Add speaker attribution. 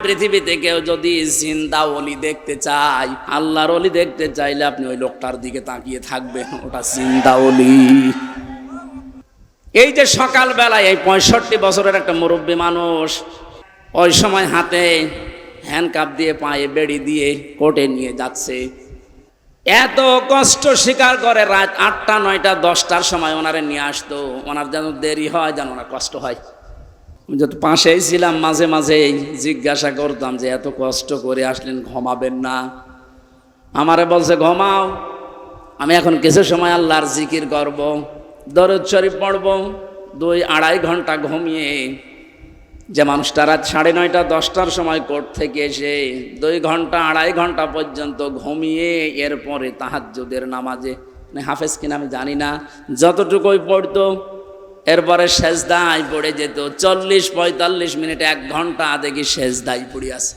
Speaker 1: পৃথিবীতে কেউ যদি জিন্দা অলি দেখতে চায়, আল্লাহর অলি দেখতে চাইলে আপনি ওই লোকটার দিকে তাকিয়ে থাকবেন, ওটা জিন্দা অলি। এই যে সকালবেলায় এই পঁয়ষট্টি বছরের একটা মুরব্বী মানুষ ওই সময় হাতে হ্যান্ডকাপ দিয়ে পায়ে বেড়ি দিয়ে কোর্টে নিয়ে যাচ্ছে। এত কষ্ট স্বীকার করে রাত আটটা, নয়টা, দশটার সময় ওনারে নিয়ে আসতো, ওনার যেন দেরি হয়, যেন ওনার কষ্ট হয়। যত পাশেই ছিলাম, মাঝে মাঝে জিজ্ঞাসা করতাম যে, এত কষ্ট করে আসলেন, ঘুমাবেন না? আমারে বলছে, ঘুমাও। আমি এখন কিছু সময় আল্লাহর জিকির করব, দরদ শরীফ পড়ব, দুই আড়াই ঘণ্টা ঘুমিয়ে যে মানুষটা রাত সাড়ে নয়টা, দশটার সময় কোর্ট থেকে এসে দুই ঘণ্টা, আড়াই ঘণ্টা পর্যন্ত ঘুমিয়ে এরপরে তাহাজ্জুদের নামাজে। মানে হাফেজ কিনা আমি জানি না। যতটুকুই পড়তো এরপরে সেজদায় পড়ে যেত। চল্লিশ পঁয়তাল্লিশ মিনিট এক ঘণ্টা দেখি সেজদায় পড়ে আছে।